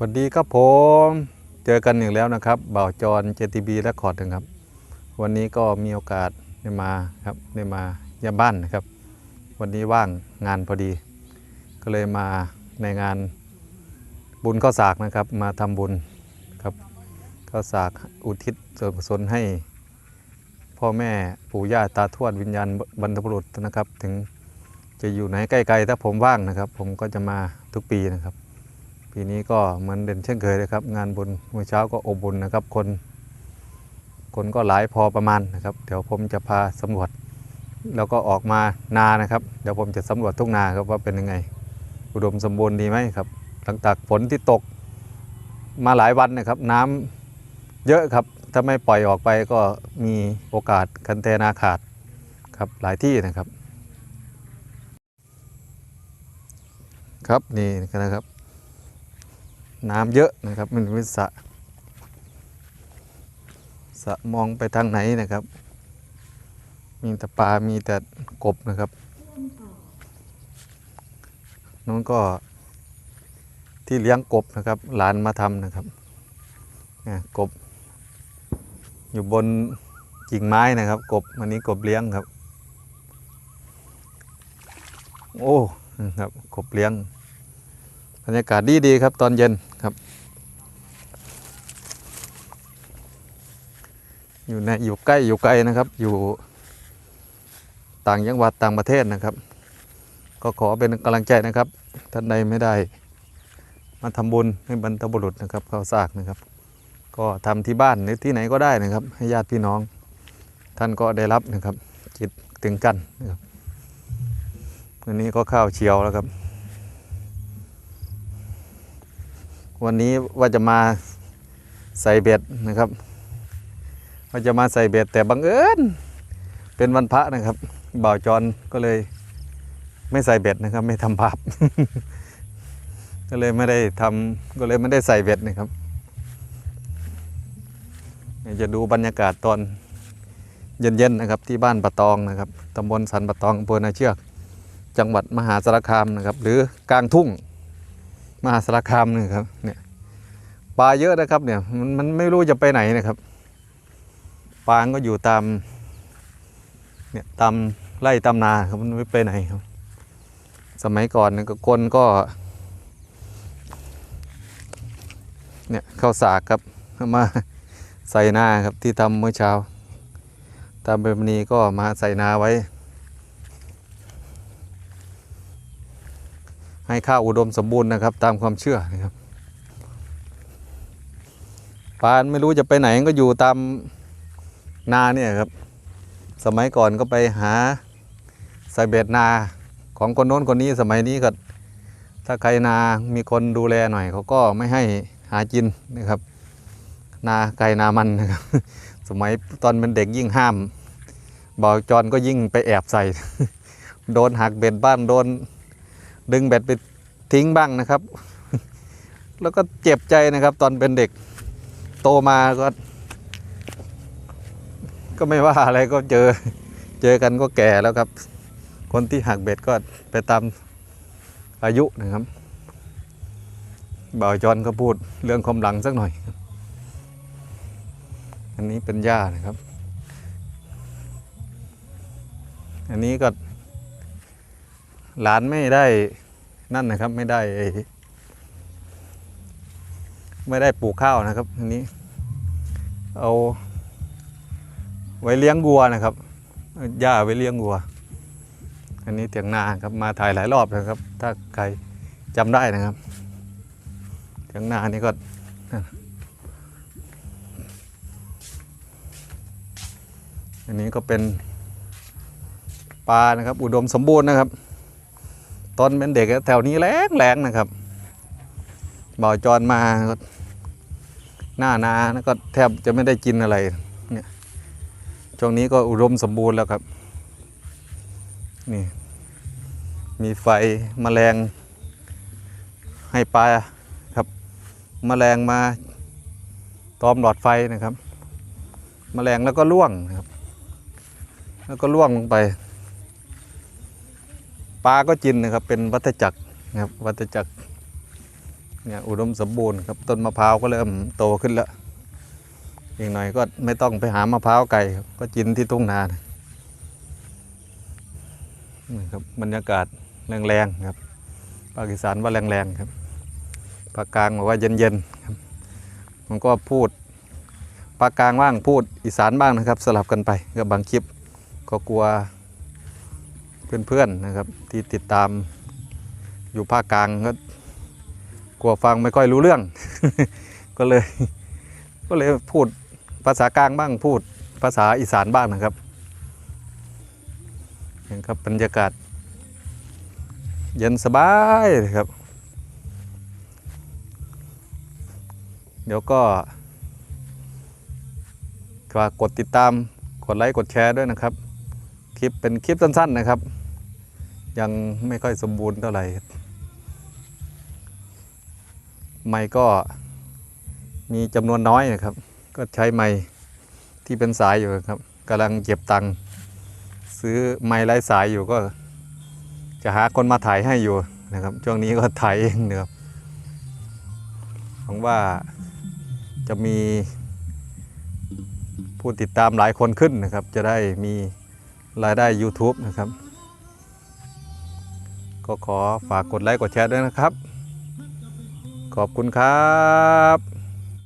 สวัสดีครับผมเจอกันอีกแล้วนะครับบ่าวจร JTB และคอร์ดนะครับ วันนี้ก็มีโอกาสได้มาครับได้มาเยี่ยมบ้านนะครับ วันนี้ว่างงานพอดี ก็เลยมาในงานบุญข้าวสากนะครับ มาทำบุญครับข้าวสากอุทิศส่วนกุศลให้ พ่อแม่ปู่ย่าตาทวดวิญญาณบรรพบุรุษนะครับ ถึงจะอยู่ไหนใกล้ๆถ้าผมว่างนะครับ ผมก็จะมาทุกปีนะครับ ปีนี้ก็เหมือนเด่นเช่นเคยนะครับ งานบุญเมื่อเช้าก็อบบุญนะครับ คน คนก็หลายพอประมาณนะครับ เดี๋ยวผมจะพาสำรวจ แล้วก็ออกมานานะครับ เดี๋ยวผมจะสำรวจทุกนาครับว่าเป็นยังไง อุดมสมบูรณ์ดีไหมครับ หลังจากฝนที่ตกมาหลายวันนะครับ น้ำเยอะครับ ถ้าไม่ปล่อยออกไปก็มีโอกาสคันเทนาขาดครับหลายที่นะครับ ครับนี่นะครับ น้ำเยอะนะครับมันเป็นสระสระมองไปทางไหนนะครับ มีแต่ปลา มีแต่กบนะครับนู้นก็ที่เลี้ยงกบนะครับหลานมาทำนะครับนี่กบ อยู่บนกิ่งไม้นะครับ กบอันนี้กบเลี้ยงครับ โอ้ครับกบเลี้ยง รรยากาศดีดีครับตอนเย็นครับ อยู่ในอยู่ใกล้อยู่ไกลนะครับ อยู่ต่างจังหวัดต่างประเทศนะครับ ก็ขอเป็นกำลังใจนะครับ ท่านใดไม่ได้ มาทำบุญให้บรรพบุรุษนะครับข้าวสากนะครับ ก็ทำที่บ้านหรือที่ไหนก็ได้นะครับ ให้ญาติพี่น้อง ท่านก็ได้รับนะครับจิตถึงกันนะครับวันนี้ก็ข้าวเชียวแล้วครับ วันนี้ว่าจะมาใส่เบ็ดนะครับ ว่าจะมาใส่เบ็ดแต่บังเอิญเป็นวันพระนะครับ บ่าวจรก็เลยไม่ใส่เบ็ดนะครับ ไม่ทำบาปก็เลยไม่ได้ทำก็เลยไม่ได้ใส่เบ็ดนะครับจะดูบรรยากาศตอนเย็นๆนะครับ ที่บ้านปะตองนะครับตำบลสันปะตองอำเภอนาเชือก จังหวัดมหาสารคามนะครับ หรือกลางทุ่ง มหาสารคามนี่ครับเนี่ยปลาเยอะนะครับเนี่ยมันมันไม่รู้จะไปไหนนะครับปลาก็อยู่ตามเนี่ยตามไร่ตามนาครับมันไม่ไปไหนครับ สมัยก่อนเนี่ยก็คนก็เนี่ยข้าวสากครับมาใส่นาครับที่ทำเมื่อเช้าตามแบบนี้ก็มาใส่นาไว้ ให้ข้าวอุดมสมบูรณ์นะครับ ตามความเชื่อนะครับปลาไม่รู้จะไปไหนก็อยู่ตามนาเนี่ยครับ สมัยก่อนก็ไปหาใส่เบ็ดนาของคนโน้นคนนี้สมัยนี้ก็ถ้าใครนามีคนดูแลหน่อยเขาก็ไม่ให้หากินนะครับ นาไก่นามันนะครับ สมัยตอนเป็นเด็กยิ่งห้ามบ่าจรก็ยิ่งไปแอบใส่ โดนหักเบ็ดบ้านโดน ดึงแบตไปทิ้งบ้างนะครับ แล้วก็เจ็บใจนะครับ ตอนเป็นเด็กโตมาก็ ก็ไม่ว่าอะไรก็เจอ เจอกันก็แก่แล้วครับ คนที่หักเบ็ดก็ไปตามอายุนะครับบ่าวจอนก็พูดเรื่องความหลังสักหน่อย อันนี้เป็นหญ้านะครับ อันนี้ก็ หลานไม่ได้นั่นนะครับ ไม่ได้ไม่ได้ปลูกข้าวนะครับอันนี้ เอาไว้เลี้ยงวัวนะครับหญ้าไว้เลี้ยงวัว อันนี้เถียงนาครับมาถ่ายหลายรอบนะครับ ถ้าใครจำได้นะครับเถียงนานี่ก็อันนี้ก็เป็นปลานะครับ อุดมสมบูรณ์นะครับ ตอนเป็นเด็กแถวนี้แรงแรงนะครับบ่าวจรมาหน้านานะก็แทบจะไม่ได้กินอะไรเนี่ยช่วงนี้ก็อุดมสมบูรณ์แล้วครับ นี่ มีไฟมแมลง ให้ปลาครับมแมลงมาตอมหลอดไฟนะครับมแมลงแล้วก็ล่วงนะครับ แล้วก็ล่วงลงไป ปลาก็กินนะครับ เป็นวัฏจักรนะครับวัฏจักรเนี่ยอุดมสมบูรณ์ครับต้นมะพร้าวก็เริ่มโตขึ้นแล้วอีกหน่อยก็ไม่ต้องไปหามะพร้าวไก่ก็กินที่ทุ่งนานะครับบรรยากาศแรงๆครับภาคอีสานว่าแรงๆครับภาคกลางบอกว่าเย็นๆครับมันก็พูดภาคกลางบ้างพูดอีสานบ้างนะครับ สลับกันไปกับบางคลิปก็กลัว เพื่อนๆนะครับ ที่ติดตามอยู่ภาคกลางก็กลัวฟังไม่ค่อยรู้เรื่อง ก็เลย ก็เลยพูดภาษากลางบ้างพูดภาษาอีสานบ้างนะครับนี่ครับบรรยากาศ เย็นสบายเลยครับ เดี๋ยวก็ฝากกดติดตามกดไลค์กดแชร์ด้วยนะครับ คลิปเป็นคลิปสั้นๆนะครับ ยังไม่ค่อยสมบูรณ์เท่าไหร่ไม้ก็มีจำนวนน้อยนะครับ ก็ใช้ไม้ที่เป็นสายอยู่ครับกำลังเก็บตังค์ซื้อไม้ไร้สายอยู่ก็ จะหาคนมาถ่ายให้อยู่นะครับ ช่วงนี้ก็ถ่ายเองนะครับหวังว่าจะมีผู้ติดตามหลายคนขึ้นนะครับ จะได้มีรายได้ YouTube นะครับ ก็ขอฝากกดไลค์กดแชร์ด้วยนะครับ ขอบคุณครับ